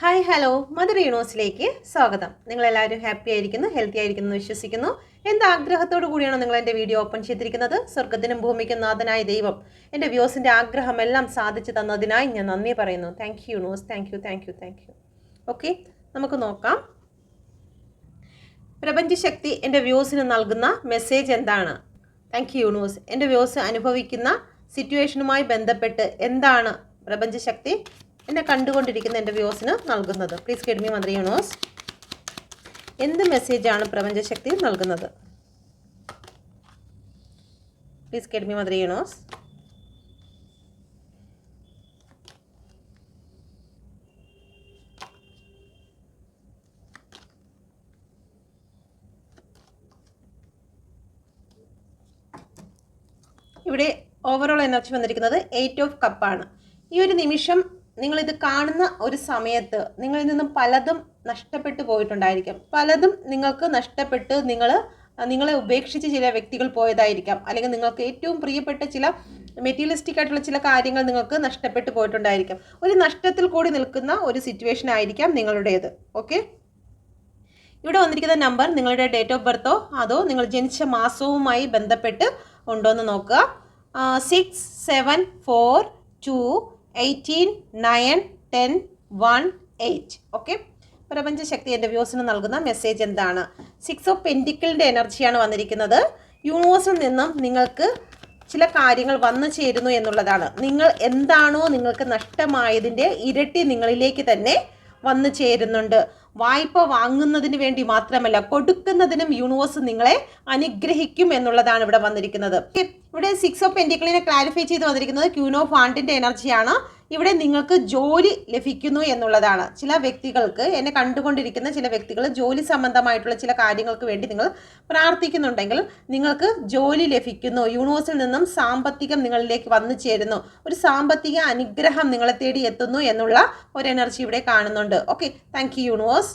Hi hello mother യൂണിവേഴ്സിലേക്ക് സ്വാഗതം. നിങ്ങളെല്ലാവരും happy ആയിരിക്കുന്നു ഹെൽത്തി ആയിരിക്കുന്നു വിശ്വസിക്കുന്നു. എന്ത് ആഗ്രഹത്തോടു കൂടിയാണ് നിങ്ങൾ എന്റെ വീഡിയോ ഓപ്പൺ ചെയ്തിരിക്കുന്നത്? സ്വർഗത്തിനും ഭൂമിക്കും നാഥനായ ദൈവം. എന്റെ വ്യൂസിന്റെ ആഗ്രഹമെല്ലാം സാധിച്ചു തന്നതിനായി ഞാൻ നന്ദി പറയുന്നു. Thank you universe thank you thank you thank you okay നമുക്ക് നോക്കാം. പ്രപഞ്ചശക്തി എന്റെ വ്യൂസിന് നൽകുന്ന മെസ്സേജ് എന്താണ്? താങ്ക് യു യൂണിവേഴ്സ് എന്റെ വ്യൂസ് അനുഭവിക്കുന്ന സിറ്റുവേഷനുമായി ബന്ധപ്പെട്ട് എന്താണ് പ്രപഞ്ചശക്തി? എന്നെ കണ്ടുകൊണ്ടിരിക്കുന്ന എന്റെ വ്യൂസിന് നൽകുന്നത്. പ്ലീസ് കെഡ്മി മന്ത്രി യുണോസ് എന്ത് മെസ്സേജാണ് പ്രപഞ്ചശക്തി നൽകുന്നത്? പ്ലീസ് കെഡ്മി മന്ത്രി യുണോസ് ഇവിടെ ഓവറോൾ എനർജി വന്നിരിക്കുന്നത് എയ്റ്റ് ഓഫ് കപ്പാണ് ഈ ഒരു നിമിഷം നിങ്ങളിത് കാണുന്ന ഒരു സമയത്ത് നിങ്ങളിൽ നിന്നും പലതും നഷ്ടപ്പെട്ടു പോയിട്ടുണ്ടായിരിക്കാം. പലതും നിങ്ങൾക്ക് നഷ്ടപ്പെട്ട് നിങ്ങൾ നിങ്ങളെ ഉപേക്ഷിച്ച് ചില വ്യക്തികൾ പോയതായിരിക്കാം. അല്ലെങ്കിൽ നിങ്ങൾക്ക് ഏറ്റവും പ്രിയപ്പെട്ട ചില മെറ്റീരിയലിസ്റ്റിക് ആയിട്ടുള്ള ചില കാര്യങ്ങൾ നിങ്ങൾക്ക് നഷ്ടപ്പെട്ടു പോയിട്ടുണ്ടായിരിക്കാം. ഒരു നഷ്ടത്തിൽ കൂടി നിൽക്കുന്ന ഒരു സിറ്റുവേഷൻ ആയിരിക്കാം നിങ്ങളുടേത്. ഓക്കെ ഇവിടെ വന്നിരിക്കുന്ന നമ്പർ നിങ്ങളുടെ ഡേറ്റ് ഓഫ് ബർത്തോ അതോ നിങ്ങൾ ജനിച്ച മാസവുമായി ബന്ധപ്പെട്ട് ഉണ്ടോ എന്ന് നോക്കുക six seven four two eighteen nine ten one eight okay പ്രപഞ്ചശക്തി എന്റെ വ്യൂസിന് നൽകുന്ന മെസ്സേജ് എന്താണ്? സിക്സ് ഓഫ് പെന്റിക്കിളിന്റെ എനർജിയാണ് വന്നിരിക്കുന്നത് യൂണിവേഴ്സിൽ നിന്നും നിങ്ങൾക്ക് ചില കാര്യങ്ങൾ വന്നു ചേരുന്നു എന്നുള്ളതാണ്. നിങ്ങൾ എന്താണോ നിങ്ങൾക്ക് നഷ്ടമായതിന്റെ ഇരട്ടി നിങ്ങളിലേക്ക് തന്നെ വന്നു ചേരുന്നുണ്ട്. വായ്പ വാങ്ങുന്നതിന് വേണ്ടി മാത്രമല്ല കൊടുക്കുന്നതിനും യൂണിവേഴ്സ് നിങ്ങളെ അനുഗ്രഹിക്കും എന്നുള്ളതാണ് ഇവിടെ വന്നിരിക്കുന്നത്. ഇവിടെ സിക്സ് ഓഫ് പെന്റിക്കിളിനെ ക്ലാരിഫൈ ചെയ്ത് വന്നിരിക്കുന്നത് ക്യൂനോ ഫാണ്ടിന്റെ എനർജിയാണ് ഇവിടെ നിങ്ങൾക്ക് ജോലി ലഭിക്കുന്നു എന്നുള്ളതാണ്. ചില വ്യക്തികൾക്ക് എന്നെ കണ്ടുകൊണ്ടിരിക്കുന്ന ചില വ്യക്തികൾ ജോലി സംബന്ധമായിട്ടുള്ള ചില കാര്യങ്ങൾക്ക് വേണ്ടി നിങ്ങൾ പ്രാർത്ഥിക്കുന്നുണ്ടെങ്കിൽ നിങ്ങൾക്ക് ജോലി ലഭിക്കുന്നു. യൂണിവേഴ്സിൽ നിന്നും സാമ്പത്തികം നിങ്ങളിലേക്ക് വന്നു ചേരുന്നു. ഒരു സാമ്പത്തിക അനുഗ്രഹം നിങ്ങളെ തേടി എത്തുന്നു എന്നുള്ള ഒരു എനർജി ഇവിടെ കാണുന്നുണ്ട്. Okay thank you universe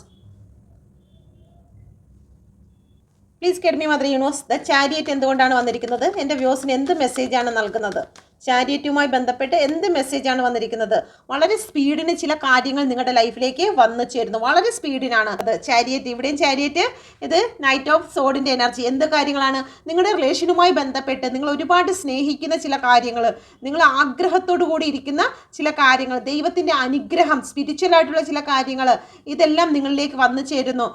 please guide me mother universe the chariot എന്തുകൊണ്ടാണ് വന്നിരിക്കുന്നത്? എന്റെ വ്യൂസിന് എന്ത് മെസ്സേജാണ് നൽകുന്നത്? ചാരിയറ്റുമായി ബന്ധപ്പെട്ട് എന്ത് മെസ്സേജാണ് വന്നിരിക്കുന്നത്? വളരെ സ്പീഡിന് ചില കാര്യങ്ങൾ നിങ്ങളുടെ ലൈഫിലേക്ക് വന്നു ചേരുന്നു. വളരെ സ്പീഡിനാണ് അത് ചാരിയറ്റ് ഇവിടെയും ചാരിയറ്റ് ഇത് നൈറ്റ് ഓഫ് സോഡിന്റെ എനർജി എന്ത് കാര്യങ്ങളാണ്? നിങ്ങളുടെ റിലേഷനുമായി ബന്ധപ്പെട്ട് നിങ്ങൾ ഒരുപാട് സ്നേഹിക്കുന്ന ചില കാര്യങ്ങൾ നിങ്ങൾ ആഗ്രഹത്തോടു കൂടി ഇരിക്കുന്ന ചില കാര്യങ്ങൾ. ദൈവത്തിന്റെ അനുഗ്രഹം സ്പിരിച്വൽ ആയിട്ടുള്ള ചില കാര്യങ്ങൾ ഇതെല്ലാം നിങ്ങളിലേക്ക് വന്നു ചേരുന്നു.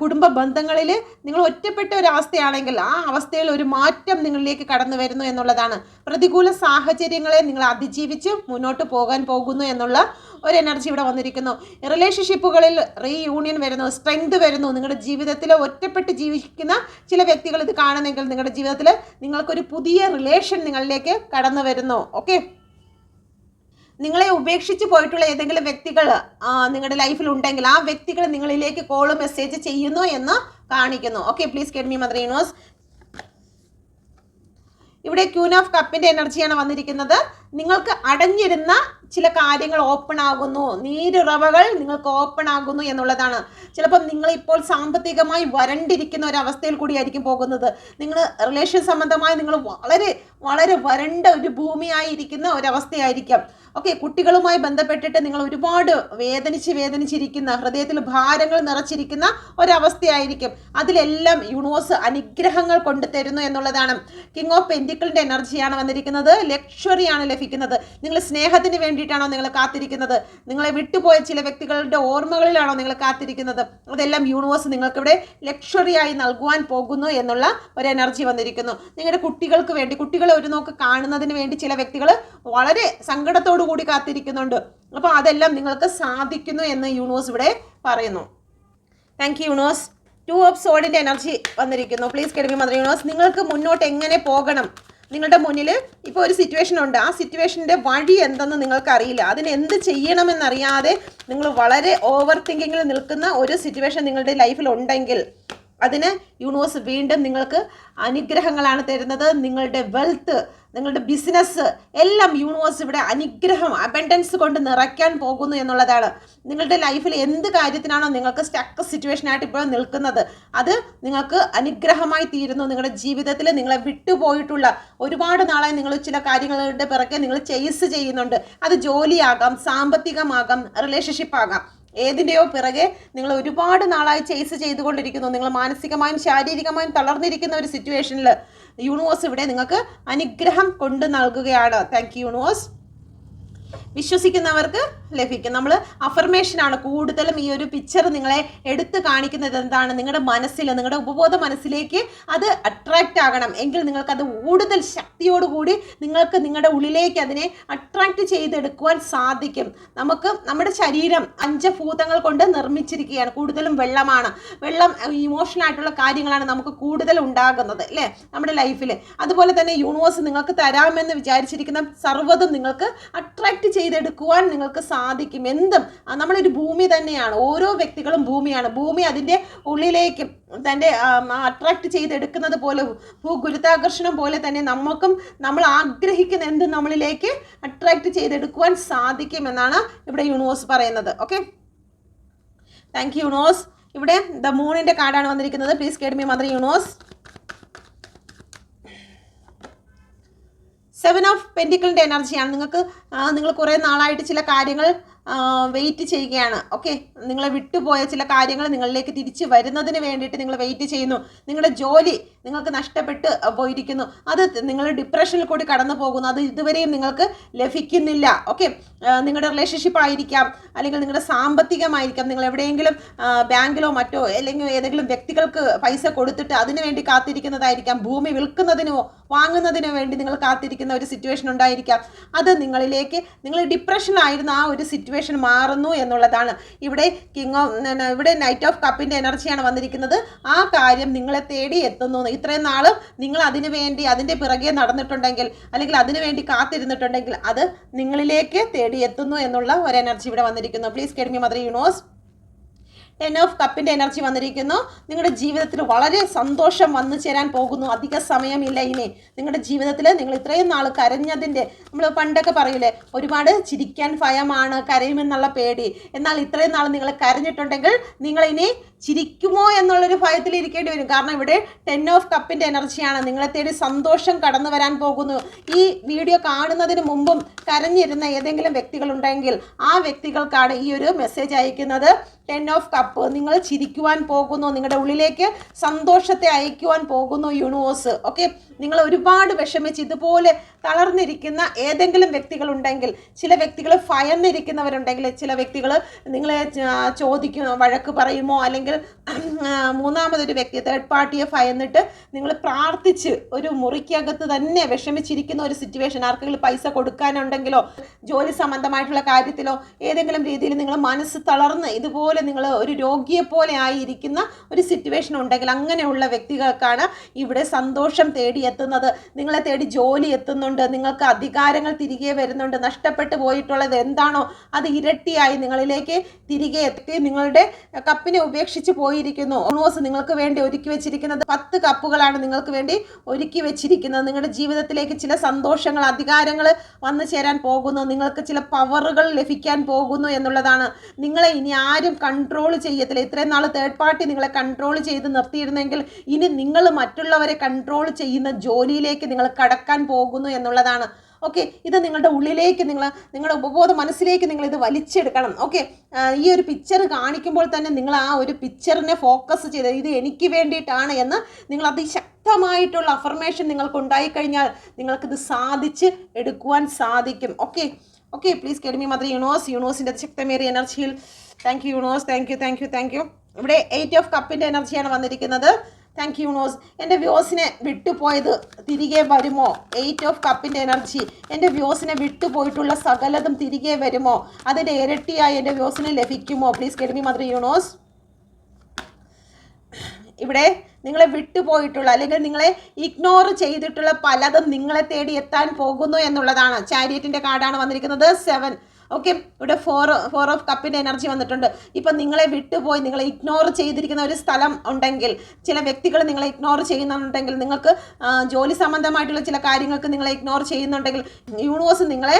കുടുംബ ബന്ധങ്ങളിൽ നിങ്ങൾ ഒറ്റപ്പെട്ട ഒരു അവസ്ഥയാണെങ്കിൽ ആ അവസ്ഥയിൽ ഒരു മാറ്റം നിങ്ങളിലേക്ക് കടന്നു വരുന്നു എന്നുള്ളതാണ്. പ്രതികൂല സാഹചര്യങ്ങളെ നിങ്ങൾ അതിജീവിച്ച് മുന്നോട്ട് പോകാൻ പോകുന്നു എന്നുള്ള ഒരു എനർജി ഇവിടെ വന്നിരിക്കുന്നു. റിലേഷൻഷിപ്പുകളിൽ റീയൂണിയൻ വരുന്നു സ്ട്രെങ്ത് വരുന്നു. നിങ്ങളുടെ ജീവിതത്തിൽ ഒറ്റപ്പെട്ട് ജീവിക്കുന്ന ചില വ്യക്തികൾ ഇത് കാണുന്നെങ്കിൽ നിങ്ങളുടെ ജീവിതത്തിൽ നിങ്ങൾക്കൊരു പുതിയ റിലേഷൻ നിങ്ങളിലേക്ക് കടന്നു വരുന്നു. ഓക്കെ നിങ്ങളെ ഉപേക്ഷിച്ച് പോയിട്ടുള്ള ഏതെങ്കിലും വ്യക്തികൾ നിങ്ങളുടെ ലൈഫിൽ ഉണ്ടെങ്കിൽ ആ വ്യക്തികൾ നിങ്ങളിലേക്ക് കോൾ മെസ്സേജ് ചെയ്യുന്നു എന്ന് കാണിക്കുന്നു. Okay please guide me mother universe ഇവിടെ ക്യൂൻ ഓഫ് കപ്പിന്റെ എനർജിയാണ് വന്നിരിക്കുന്നത്. നിങ്ങൾക്ക് അടഞ്ഞിരുന്ന ചില കാര്യങ്ങൾ ഓപ്പൺ ആകുന്നു. നീരുറവകൾ നിങ്ങൾക്ക് ഓപ്പൺ ആകുന്നു എന്നുള്ളതാണ്. ചിലപ്പോൾ നിങ്ങൾ ഇപ്പോൾ സാമ്പത്തികമായി വരണ്ടിരിക്കുന്ന ഒരു അവസ്ഥയിൽ കൂടിയായിരിക്കും പോകുന്നത്. നിങ്ങൾ റിലേഷൻ സംബന്ധമായി നിങ്ങൾ വളരെ വളരെ വരണ്ട ഒരു ഭൂമിയായിരിക്കുന്ന ഒരവസ്ഥയായിരിക്കാം. ഓക്കെ കുട്ടികളുമായി ബന്ധപ്പെട്ടിട്ട് നിങ്ങൾ ഒരുപാട് വേദനിച്ച് വേദനിച്ചിരിക്കുന്ന ഹൃദയത്തിൽ ഭാരങ്ങൾ നിറച്ചിരിക്കുന്ന ഒരവസ്ഥയായിരിക്കും. അതിലെല്ലാം യൂണിവേഴ്സ് അനുഗ്രഹങ്ങൾ കൊണ്ടു തരുന്നു എന്നുള്ളതാണ്. കിങ് ഓഫ് പെന്റിക്കിളിന്റെ എനർജിയാണ് വന്നിരിക്കുന്നത്. ലക്ഷറിയാണ് ലഭിക്കുന്നത് നിങ്ങൾ സ്നേഹത്തിന് വേണ്ടിയിട്ടാണോ നിങ്ങൾ കാത്തിരിക്കുന്നത്? നിങ്ങളെ വിട്ടുപോയ ചില വ്യക്തികളുടെ ഓർമ്മകളിലാണോ നിങ്ങൾ കാത്തിരിക്കുന്നത്? അതെല്ലാം യൂണിവേഴ്സ് നിങ്ങൾക്കിവിടെ ആയി നൽകുവാൻ പോകുന്നു എന്നുള്ള ഒരു എനർജി വന്നിരിക്കുന്നു. നിങ്ങളുടെ കുട്ടികൾക്ക് വേണ്ടി കുട്ടികളെ ഒരു നോക്ക് കാണുന്നതിന് വേണ്ടി ചില വ്യക്തികൾ വളരെ സങ്കടത്തോടു കൂടി കാത്തിരിക്കുന്നുണ്ട്. അപ്പോൾ അതെല്ലാം നിങ്ങൾക്ക് സാധിക്കുന്നു എന്ന് യൂണിവേഴ്സ് ഇവിടെ പറയുന്നു. Thank you universe two of സോഡിന്റെ energy വന്നിരിക്കുന്നു. Please guide me mother universe നിങ്ങൾക്ക് മുന്നോട്ട് എങ്ങനെ പോകണം? നിങ്ങളുടെ മുന്നിൽ ഇപ്പോൾ ഒരു സിറ്റുവേഷൻ ഉണ്ട്. ആ സിറ്റുവേഷന്റെ വഴി എന്തെന്ന് നിങ്ങൾക്കറിയില്ല. അതിന് എന്ത് ചെയ്യണമെന്നറിയാതെ നിങ്ങൾ വളരെ ഓവർ തിങ്കിങ്ങിൽ നിൽക്കുന്ന ഒരു സിറ്റുവേഷൻ നിങ്ങളുടെ ലൈഫിൽ ഉണ്ടെങ്കിൽ അതിന് യൂണിവേഴ്സ് വീണ്ടും നിങ്ങൾക്ക് അനുഗ്രഹങ്ങളാണ് തരുന്നത്. നിങ്ങളുടെ വെൽത്ത് നിങ്ങളുടെ ബിസിനസ് എല്ലാം യൂണിവേഴ്സ് ഇവിടെ അനുഗ്രഹം അബൻഡൻസ് കൊണ്ട് നിറയ്ക്കാൻ പോകുന്നു എന്നുള്ളതാണ്. നിങ്ങളുടെ ലൈഫിൽ എന്ത് കാര്യത്തിനാണോ നിങ്ങൾക്ക് സ്റ്റക്ക് സിറ്റുവേഷൻ ആയിട്ട് ഇപ്പോൾ നിൽക്കുന്നത് അത് നിങ്ങൾക്ക് അനുഗ്രഹമായി തീരുന്നു. നിങ്ങളുടെ ജീവിതത്തിൽ നിങ്ങളെ വിട്ടുപോയിട്ടുള്ള ഒരുപാട് നാളായി നിങ്ങൾ ചില കാര്യങ്ങളുടെ പിറകെ നിങ്ങൾ ചെയ്സ് ചെയ്യുന്നുണ്ട്. അത് ജോലിയാകാം സാമ്പത്തികമാകാം റിലേഷൻഷിപ്പ് ആകാം. ഏതിന്റെയോ പിറകെ നിങ്ങൾ ഒരുപാട് നാളായി ചേസ് ചെയ്തുകൊണ്ടിരിക്കുന്നു. നിങ്ങൾ മാനസികമായും ശാരീരികമായും തളർന്നിരിക്കുന്ന ഒരു സിറ്റുവേഷനിൽ യൂണിവേഴ്സ് ഇവിടെ നിങ്ങൾക്ക് അനുഗ്രഹം കൊണ്ട് നൽകുകയാണ്. Thank you universe. വിശ്വസിക്കുന്നവർക്ക് ലഭിക്കും. നമ്മൾ അഫർമേഷനാണ് കൂടുതലും ഈ ഒരു പിക്ചർ നിങ്ങളെ എടുത്തു കാണിക്കുന്നത് എന്താണ്? നിങ്ങളുടെ മനസ്സിൽ നിങ്ങളുടെ ഉപബോധ മനസ്സിലേക്ക് അത് അട്രാക്റ്റ് ആകണം. എങ്കിൽ നിങ്ങൾക്ക് അത് കൂടുതൽ ശക്തിയോടുകൂടി നിങ്ങൾക്ക് നിങ്ങളുടെ ഉള്ളിലേക്ക് അതിനെ അട്രാക്റ്റ് ചെയ്തെടുക്കുവാൻ സാധിക്കും. നമുക്ക് നമ്മുടെ ശരീരം പഞ്ചഭൂതങ്ങൾ കൊണ്ട് നിർമ്മിച്ചിരിക്കുകയാണ്. കൂടുതലും വെള്ളമാണ്. വെള്ളം ഇമോഷണൽ ആയിട്ടുള്ള കാര്യങ്ങളാണ് നമുക്ക് കൂടുതൽ ഉണ്ടാകുന്നത് അല്ലേ? നമ്മുടെ ലൈഫിൽ അതുപോലെ തന്നെ യൂണിവേഴ്സ് നിങ്ങൾക്ക് തരാമെന്ന് വിചാരിച്ചിരിക്കുന്ന സർവതും നിങ്ങൾക്ക് അട്രാക്റ്റ് ചെയ്തെടുക്കുവാൻ നിങ്ങൾക്ക് സാധിക്കും. എന്തും. നമ്മളൊരു ഭൂമി തന്നെയാണ്. ഓരോ വ്യക്തികളും ഭൂമിയാണ്. ഭൂമി അതിന്റെ ഉള്ളിലേക്ക് തന്റെ അട്രാക്റ്റ് ചെയ്തെടുക്കുന്നത് പോലെ ഭൂഗുരുത്താകർഷണം പോലെ തന്നെ നമുക്കും നമ്മൾ ആഗ്രഹിക്കുന്ന എന്തും നമ്മളിലേക്ക് അട്രാക്റ്റ് ചെയ്തെടുക്കുവാൻ സാധിക്കുമെന്നാണ് ഇവിടെ യൂണിവേഴ്സ് പറയുന്നത്. Okay thank you universe. ഇവിടെ ദ മൂണിന്റെ കാർഡാണ് വന്നിരിക്കുന്നത്. Please guide me mother universe. Seven of പെന്റിക്കിളിന്റെ എനർജിയാണ് നിങ്ങൾക്ക് നിങ്ങൾ കുറേ നാളായിട്ട് ചില കാര്യങ്ങൾ വെയിറ്റ് ചെയ്യുകയാണ്. ഓക്കെ നിങ്ങളെ വിട്ടുപോയ ചില കാര്യങ്ങൾ നിങ്ങളിലേക്ക് തിരിച്ചു വരുന്നതിന് വേണ്ടിയിട്ട് നിങ്ങൾ വെയിറ്റ് ചെയ്യുന്നു. നിങ്ങളുടെ ജോലി നിങ്ങൾക്ക് നഷ്ടപ്പെട്ട് പോയിരിക്കുന്നു. അത് നിങ്ങൾ ഡിപ്രഷനിൽ കൂടി കടന്നു പോകുന്നു. അത് ഇതുവരെയും നിങ്ങൾക്ക് ലഭിക്കുന്നില്ല. ഓക്കെ നിങ്ങളുടെ റിലേഷൻഷിപ്പ് ആയിരിക്കാം. അല്ലെങ്കിൽ നിങ്ങളുടെ സാമ്പത്തികമായിരിക്കാം. നിങ്ങൾ എവിടെയെങ്കിലും ബാങ്കിലോ മറ്റോ അല്ലെങ്കിൽ ഏതെങ്കിലും വ്യക്തികൾക്ക് പൈസ കൊടുത്തിട്ട് അതിനു വേണ്ടി കാത്തിരിക്കുന്നതായിരിക്കാം. ഭൂമി വിൽക്കുന്നതിനോ വാങ്ങുന്നതിനോ വേണ്ടി നിങ്ങൾ കാത്തിരിക്കുന്ന ഒരു സിറ്റുവേഷൻ ഉണ്ടായിരിക്കാം. അത് നിങ്ങളിലേക്ക് നിങ്ങൾ ഡിപ്രഷനായിരുന്ന ആ ഒരു സിറ്റുവേഷൻ മാറുന്നു എന്നുള്ളതാണ്. ഇവിടെ കിങ് ഓഫ് ഇവിടെ നൈറ്റ് ഓഫ് കപ്പിന്റെ എനർജിയാണ് വന്നിരിക്കുന്നത്. ആ കാര്യം നിങ്ങളെ തേടി എത്തുന്നു. ഇത്രയും നാൾ നിങ്ങൾ അതിനു വേണ്ടി അതിന്റെ പിറകെ നടന്നിട്ടുണ്ടെങ്കിൽ അല്ലെങ്കിൽ അതിനു വേണ്ടി കാത്തിരുന്നിട്ടുണ്ടെങ്കിൽ അത് നിങ്ങളിലേക്ക് തേടി എത്തുന്നു എന്നുള്ള ഒരു എനർജി ഇവിടെ വന്നിരിക്കുന്നു. Please guide me mother universe ten of കപ്പിന്റെ എനർജി വന്നിരിക്കുന്നു. നിങ്ങളുടെ ജീവിതത്തിൽ വളരെ സന്തോഷം വന്നു ചേരാൻ പോകുന്നു. അധിക സമയമില്ല ഇനി. നിങ്ങളുടെ ജീവിതത്തിൽ നിങ്ങൾ ഇത്രയും നാൾ കരഞ്ഞതിന്റെ നമ്മൾ പണ്ടൊക്കെ പറയില്ലേ ഒരുപാട് ചിരിക്കാൻ ഭയമാണ് കരയുമെന്നുള്ള പേടി. എന്നാൽ ഇത്രയും നാൾ നിങ്ങൾ കരഞ്ഞിട്ടുണ്ടെങ്കിൽ നിങ്ങൾ ഇനി ചിരിക്കുമോ എന്നുള്ളൊരു ഭയത്തിൽ ഇരിക്കേണ്ടി വരും. കാരണം ഇവിടെ ടെൻ ഓഫ് കപ്പിന്റെ എനർജിയാണ് നിങ്ങളെ തേടി സന്തോഷം കടന്നു വരാൻ പോകുന്നു. ഈ വീഡിയോ കാണുന്നതിന് മുമ്പും കരഞ്ഞിരുന്ന ഏതെങ്കിലും വ്യക്തികളുണ്ടെങ്കിൽ ആ വ്യക്തികൾക്കാണ് ഈ ഒരു മെസ്സേജ് അയക്കുന്നത്. ടെൻ ഓഫ് കപ്പ് നിങ്ങൾ ചിരിക്കുവാൻ പോകുന്നു നിങ്ങളുടെ ഉള്ളിലേക്ക് സന്തോഷത്തെ അയക്കുവാൻ പോകുന്നു യൂണിവേഴ്സ് ഓക്കെ നിങ്ങൾ ഒരുപാട് വിഷമിച്ച് ഇതുപോലെ തളർന്നിരിക്കുന്ന ഏതെങ്കിലും വ്യക്തികളുണ്ടെങ്കിൽ ചില വ്യക്തികൾ ഭയന്നിരിക്കുന്നവരുണ്ടെങ്കിൽ ചില വ്യക്തികൾ നിങ്ങളെ ചോദിക്കും വഴക്ക് പറയുമോ? അല്ലെങ്കിൽ മൂന്നാമതൊരു വ്യക്തി തേർഡ് പാർട്ടിയെ ഭയന്നിട്ട് നിങ്ങൾ പ്രാർത്ഥിച്ച് ഒരു മുറിക്കകത്ത് തന്നെ വിഷമിച്ചിരിക്കുന്ന ഒരു സിറ്റുവേഷൻ ആർക്കെങ്കിലും പൈസ കൊടുക്കാനുണ്ടെങ്കിലോ ജോലി സംബന്ധമായിട്ടുള്ള കാര്യത്തിലോ ഏതെങ്കിലും രീതിയിൽ നിങ്ങൾ മനസ്സ് തളർന്ന് ഇതുപോലെ നിങ്ങൾ ഒരു രോഗിയെ പോലെ ആയിരിക്കുന്ന ഒരു സിറ്റുവേഷൻ ഉണ്ടെങ്കിൽ അങ്ങനെയുള്ള വ്യക്തികൾക്കാണ് ഇവിടെ സന്തോഷം തേടി എത്തുന്നത് നിങ്ങളെ തേടി ജോലി എത്തുന്നുണ്ട്. നിങ്ങൾക്ക് അധികാരങ്ങൾ തിരികെ വരുന്നുണ്ട്. നഷ്ടപ്പെട്ടു പോയിട്ടുള്ളത് എന്താണോ അത് ഇരട്ടിയായി നിങ്ങളിലേക്ക് തിരികെ എത്തി നിങ്ങളുടെ കപ്പിനെ ഉപേക്ഷിച്ച് പോയിരിക്കുന്നു. ഓണോസ് നിങ്ങൾക്ക് വേണ്ടി ഒരുക്കി വെച്ചിരിക്കുന്നത് പത്ത് കപ്പുകളാണ് നിങ്ങൾക്ക് വേണ്ടി ഒരുക്കി വെച്ചിരിക്കുന്നത്. നിങ്ങളുടെ ജീവിതത്തിലേക്ക് ചില സന്തോഷങ്ങൾ അധികാരങ്ങൾ വന്നു ചേരാൻ പോകുന്നു. നിങ്ങൾക്ക് ചില പവറുകൾ ലഭിക്കാൻ പോകുന്നു എന്നുള്ളതാണ്. നിങ്ങളെ ഇനി ആരും കൺട്രോൾ ചെയ്യത്തില്ല. ഇത്രയും നാൾ തേർഡ് പാർട്ടി നിങ്ങളെ കൺട്രോൾ ചെയ്ത് നിർത്തിയിരുന്നെങ്കിൽ ഇനി നിങ്ങൾ മറ്റുള്ളവരെ കൺട്രോൾ ചെയ്യുന്ന ജോലിയിലേക്ക് നിങ്ങൾ കടക്കാൻ പോകുന്നു എന്നുള്ളതാണ്. ഓക്കെ ഇത് നിങ്ങളുടെ ഉള്ളിലേക്ക് നിങ്ങൾ നിങ്ങളുടെ ഉപബോധ മനസ്സിലേക്ക് നിങ്ങൾ ഇത് വലിച്ചെടുക്കണം. ഓക്കെ ഈ ഒരു പിക്ചർ കാണിക്കുമ്പോൾ തന്നെ നിങ്ങൾ ആ ഒരു പിക്ചറിനെ ഫോക്കസ് ചെയ്ത് ഇത് എനിക്ക് വേണ്ടിയിട്ടാണ് എന്ന് നിങ്ങൾ അതിശക്തമായിട്ടുള്ള അഫർമേഷൻ നിങ്ങൾക്ക് ഉണ്ടായിക്കഴിഞ്ഞാൽ നിങ്ങൾക്കിത് സാധിച്ച് എടുക്കുവാൻ സാധിക്കും. Okay okay please guide me mother universe യൂണിവേഴ്സിന്റെ ശക്തമേറിയ എനർജിയിൽ. Thank you universe thank you thank you thank you ഇവിടെ എയ്റ്റ് ഓഫ് കപ്പിന്റെ എനർജിയാണ് വന്നിരിക്കുന്നത്. താങ്ക് യു യൂണിവേഴ്സ് എന്റെ വ്യൂസിനെ വിട്ടുപോയത് തിരികെ വരുമോ? എയ്റ്റ് ഓഫ് കപ്പിന്റെ എനർജി. എന്റെ വ്യൂസിനെ വിട്ടുപോയിട്ടുള്ള സകലതും തിരികെ വരുമോ? അതിന്റെ ഇരട്ടിയായി എന്റെ വ്യൂസിനെ ലഭിക്കുമോ? പ്ലീസ് കെഡ്മി മദർ യൂണിവേഴ്സ് ഇവിടെ നിങ്ങളെ വിട്ടുപോയിട്ടുള്ള അല്ലെങ്കിൽ നിങ്ങളെ ഇഗ്നോർ ചെയ്തിട്ടുള്ള പലതും നിങ്ങളെ തേടി എത്താൻ പോകുന്നു എന്നുള്ളതാണ്. ചാരിയറ്റിന്റെ കാർഡാണ് വന്നിരിക്കുന്നത്. സെവൻ ഓക്കെ ഇവിടെ ഫോർ ഫോർ ഓഫ് കപ്പിന്റെ എനർജി വന്നിട്ടുണ്ട്. ഇപ്പം നിങ്ങളെ വിട്ടുപോയി നിങ്ങളെ ഇഗ്നോർ ചെയ്തിരിക്കുന്ന ഒരു സ്ഥലം ഉണ്ടെങ്കിൽ ചില വ്യക്തികൾ നിങ്ങളെ ഇഗ്നോർ ചെയ്യുന്നുണ്ടെങ്കിൽ നിങ്ങൾക്ക് ജോലി സംബന്ധമായിട്ടുള്ള ചില കാര്യങ്ങൾക്ക് നിങ്ങളെ ഇഗ്നോർ ചെയ്യുന്നുണ്ടെങ്കിൽ യൂണിവേഴ്സ് നിങ്ങളെ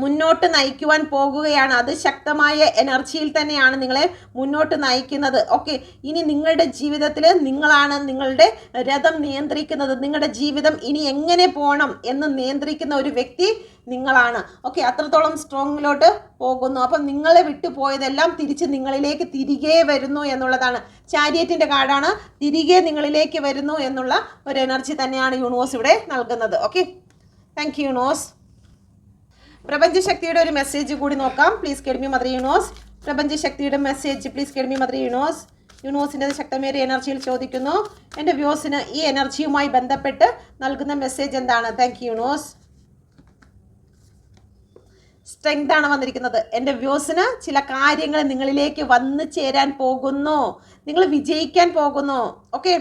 മുന്നോട്ട് നയിക്കുവാൻ പോകുകയാണ്. അത് ശക്തമായ എനർജിയിൽ തന്നെയാണ് നിങ്ങളെ മുന്നോട്ട് നയിക്കുന്നത്. ഓക്കെ ഇനി നിങ്ങളുടെ ജീവിതത്തിൽ നിങ്ങളാണ് നിങ്ങളുടെ രഥം നിയന്ത്രിക്കുന്നത്. നിങ്ങളുടെ ജീവിതം ഇനി എങ്ങനെ പോകണം എന്ന് നിയന്ത്രിക്കുന്ന ഒരു വ്യക്തി നിങ്ങളാണ്. ഓക്കെ അത്രത്തോളം സ്ട്രോങ്ങിലോട്ട് പോകുന്നു. അപ്പം നിങ്ങളെ വിട്ടുപോയതെല്ലാം തിരിച്ച് നിങ്ങളിലേക്ക് തിരികെ വരുന്നു എന്നുള്ളതാണ്. ചാരിയറ്റിന്റെ കാർഡാണ്. തിരികെ നിങ്ങളിലേക്ക് വരുന്നു എന്നുള്ള ഒരു എനർജി തന്നെയാണ് യൂണിവേഴ്സ് ഇവിടെ നൽകുന്നത്. Okay thank you universe. പ്രപഞ്ചശക്തിയുടെ ഒരു മെസ്സേജ് കൂടി നോക്കാം. Please guide me mother universe. പ്രപഞ്ചശക്തിയുടെ message please guide me mother universe. യൂണിവേഴ്സിന്റെ ശക്തമേറിയ എനർജിയിൽ ചോദിക്കുന്നു. എന്റെ വ്യൂസിന് ഈ എനർജിയുമായി ബന്ധപ്പെട്ട് നൽകുന്ന മെസ്സേജ് എന്താണ്? താങ്ക് യു യൂണിവേഴ്സ് സ്ട്രെങ്ത് ആണ് വന്നിരിക്കുന്നത്. എന്റെ വ്യൂസിന് ചില കാര്യങ്ങൾ നിങ്ങളിലേക്ക് വന്നു ചേരാൻ പോകുന്നു. നിങ്ങൾ വിജയിക്കാൻ പോകുന്നു. ഓക്കെ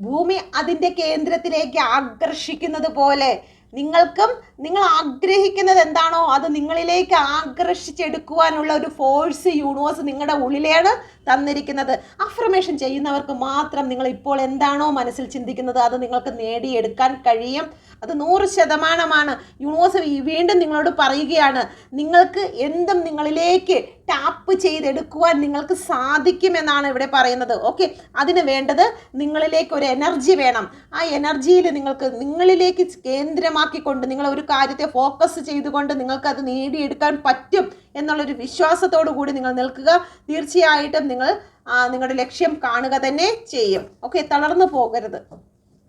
ഭൂമി അതിന്റെ കേന്ദ്രത്തിലേക്ക് ആകർഷിക്കുന്നത് പോലെ നിങ്ങൾക്കും നിങ്ങൾ ആഗ്രഹിക്കുന്നത് എന്താണോ അത് നിങ്ങളിലേക്ക് ആകർഷിച്ചെടുക്കുവാനുള്ള ഒരു ഫോഴ്സ് യൂണിവേഴ്സ് നിങ്ങളുടെ ഉള്ളിലാണ് തന്നിരിക്കുന്നത്. അഫർമേഷൻ ചെയ്യുന്നവർക്ക് മാത്രം നിങ്ങൾ ഇപ്പോൾ എന്താണോ മനസ്സിൽ ചിന്തിക്കുന്നത് അത് നിങ്ങൾക്ക് നേടിയെടുക്കാൻ കഴിയും. അത് നൂറ് ശതമാനമാണ്. യൂണിവേഴ്സ് വീണ്ടും നിങ്ങളോട് പറയുകയാണ്. നിങ്ങൾക്ക് എന്തും നിങ്ങളിലേക്ക് ടാപ്പ് ചെയ്തെടുക്കുവാൻ നിങ്ങൾക്ക് സാധിക്കുമെന്നാണ് ഇവിടെ പറയുന്നത്. ഓക്കെ അതിന് വേണ്ടത് നിങ്ങളിലേക്ക് ഒരു എനർജി വേണം. ആ എനർജിയിൽ നിങ്ങൾക്ക് നിങ്ങളിലേക്ക് കേന്ദ്രമാക്കിക്കൊണ്ട് നിങ്ങൾ ഒരു കാര്യത്തെ ഫോക്കസ് ചെയ്തുകൊണ്ട് നിങ്ങൾക്ക് അത് നേടിയെടുക്കാൻ പറ്റും എന്നുള്ളൊരു വിശ്വാസത്തോടു കൂടി നിങ്ങൾ നിൽക്കുക. തീർച്ചയായിട്ടും നിങ്ങൾ നിങ്ങളുടെ ലക്ഷ്യം കാണുക തന്നെ ചെയ്യും. ഓക്കെ തളർന്നു പോകരുത്.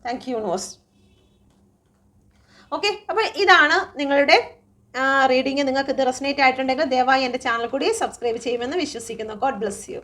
താങ്ക് യു യൂണിവേഴ്സ് ഓക്കെ അപ്പോൾ ഇതാണ് നിങ്ങളുടെ റീഡിങ് നിങ്ങൾക്ക് ഇത് റെസനേറ്റ് ആയിട്ടുണ്ടെങ്കിൽ ദയവായി എന്റെ ചാനൽ കൂടി സബ്സ്ക്രൈബ് ചെയ്യുമെന്ന് വിശ്വസിക്കുന്നു. God bless you